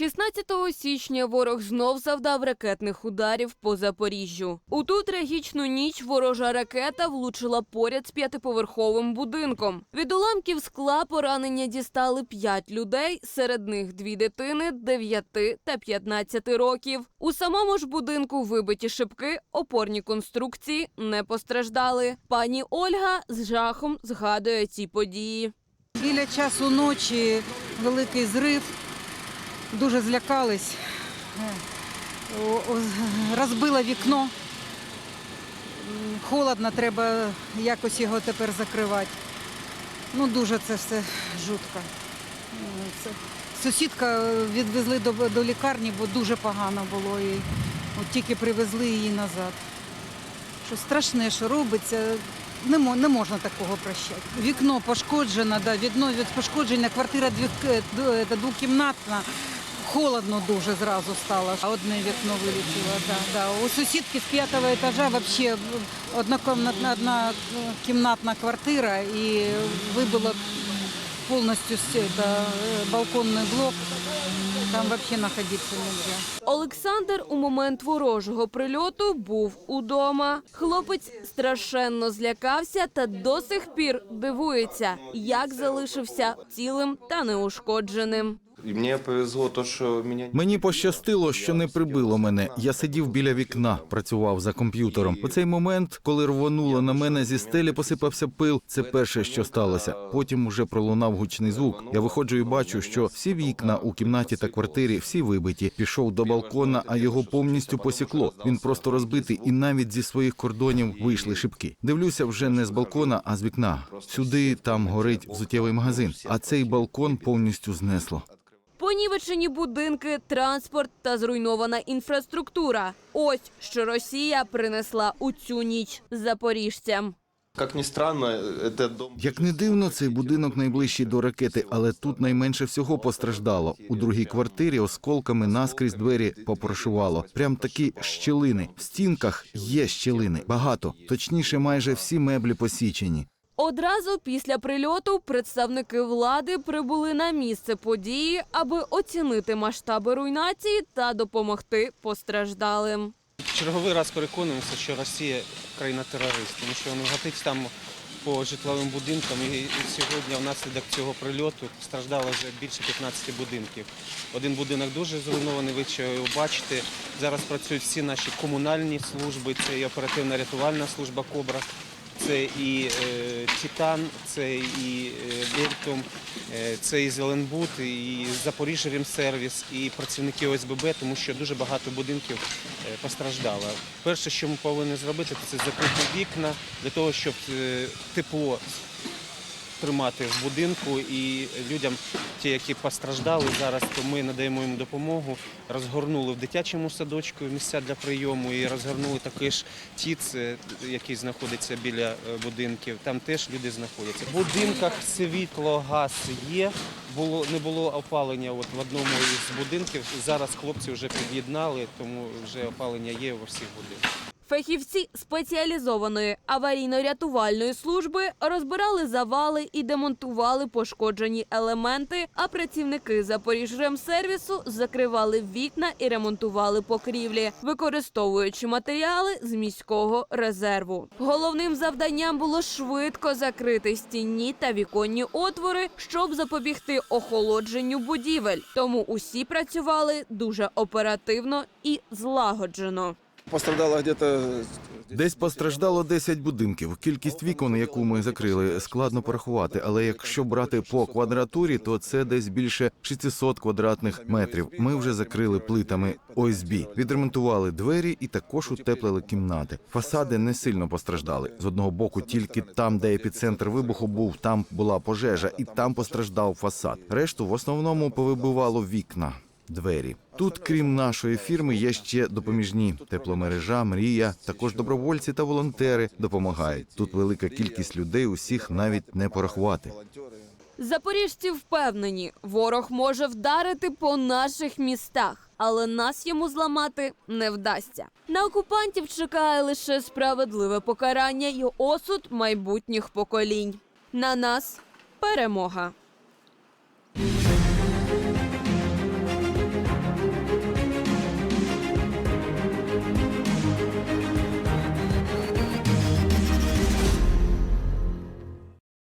17 січня ворог знов завдав ракетних ударів по Запоріжжю. У ту трагічну ніч ворожа ракета влучила поряд з п'ятиповерховим будинком. Від уламків скла поранення дістали п'ять людей, серед них дві дитини 9 та 15 років. У самому ж будинку вибиті шибки, опорні конструкції не постраждали. Пані Ольга з жахом згадує ці події. Біля часу ночі великий зрив. Дуже злякались. Розбило вікно. Холодно, треба якось його тепер закривати. Ну, дуже це все жутко. Сусідка відвезли до, до лікарні, бо дуже погано було. І от тільки привезли її назад. Що страшне, що робиться. Не, не можна такого прощати. Вікно пошкоджено, да, вікно від пошкодження, квартира дві, е, е, двокімнатна. Холодно дуже зразу стало. Одне вікно вилетіло. Да, да. У сусідки з п'ятого етажа взагалі однокімнатна одна е, кімнатна квартира і вибило повністю е, балконний блок. Там взагалі знаходитися не можна. Олександр у момент ворожого прильоту був удома. Хлопець страшенно злякався та до сих пір дивується, як залишився цілим та неушкодженим. И мне повезло то, что меня Мені пощастило, що не прибило мене. Я сидів біля вікна, працював за комп'ютером. У цей момент, коли рвонуло на мене зі стелі, посипався пил. Це перше, що сталося. Потім уже пролунав гучний звук. Я виходжу і бачу, що всі вікна у кімнаті та квартирі всі вибиті. Пішов до балкона, а його повністю посікло. Він просто розбитий, і навіть зі своїх кордонів вийшли шибки. Дивлюся вже не з балкона, а з вікна. Сюди там горить взуттєвий магазин, а цей балкон повністю знесло. Понівечені будинки, транспорт та зруйнована інфраструктура. Ось що Росія принесла у цю ніч запоріжцям. Как ни странно, это дом... Як не дивно, цей будинок найближчий до ракети, але тут найменше всього постраждало. У другій квартирі осколками наскрізь двері попрошувало. Прям такі щілини. В стінках є щілини. Багато. Точніше, майже всі меблі посічені. Одразу після прильоту представники влади прибули на місце події, аби оцінити масштаби руйнації та допомогти постраждалим. Черговий раз переконуємося, що Росія країна-терорист, тому що вони гатить там по житловим будинкам. І сьогодні внаслідок цього прильоту страждало вже більше 15 будинків. Один будинок дуже зруйнований, ви що його бачите. Зараз працюють всі наші комунальні служби, це і оперативна рятувальна служба Кобра. Це і е, Титан, це і Бельтом, е, це і Зеленбуд, і Запоріжжя Ремсервіс, і працівники ОСББ, тому що дуже багато будинків е, постраждало. Перше, що ми повинні зробити, це закрити вікна для того, щоб тепло тримати в будинку і людям, ті, які постраждали зараз, то ми надаємо їм допомогу. Розгорнули в дитячому садочку місця для прийому і розгорнули такий ж ТІЦ, е, який знаходиться біля е, будинків. Там теж люди знаходяться. В будинках світло, газ є. Було не було опалення от в одному із будинків. Зараз хлопці вже під'єднали, тому вже опалення є у всіх будинках. Фахівці спеціалізованої аварійно-рятувальної служби розбирали завали і демонтували пошкоджені елементи, а працівники Запоріжремсервісу закривали вікна і ремонтували покрівлі, використовуючи матеріали з міського резерву. Головним завданням було швидко закрити стінні та віконні отвори, щоб запобігти охолодженню будівель. Тому усі працювали дуже оперативно і злагоджено. Пострадало где-то Десь постраждало 10 будинків. Кількість вікон, яку ми закрили, складно порахувати. Але якщо брати по квадратурі, то це десь більше 600 квадратних метрів. Ми вже закрили плитами ОСБ, відремонтували двері і також утеплили кімнати. Фасади не сильно постраждали. З одного боку, тільки там, де епіцентр вибуху був, там була пожежа, і там постраждав фасад. Решту в основному повибивало вікна. Двері тут, крім нашої фірми, є ще допоміжні тепломережа, мрія. Також добровольці та волонтери допомагають. Тут велика кількість людей, усіх навіть не порахувати. Запоріжці впевнені, ворог може вдарити по наших містах, але нас йому зламати не вдасться. На окупантів чекає лише справедливе покарання і осуд майбутніх поколінь. На нас перемога.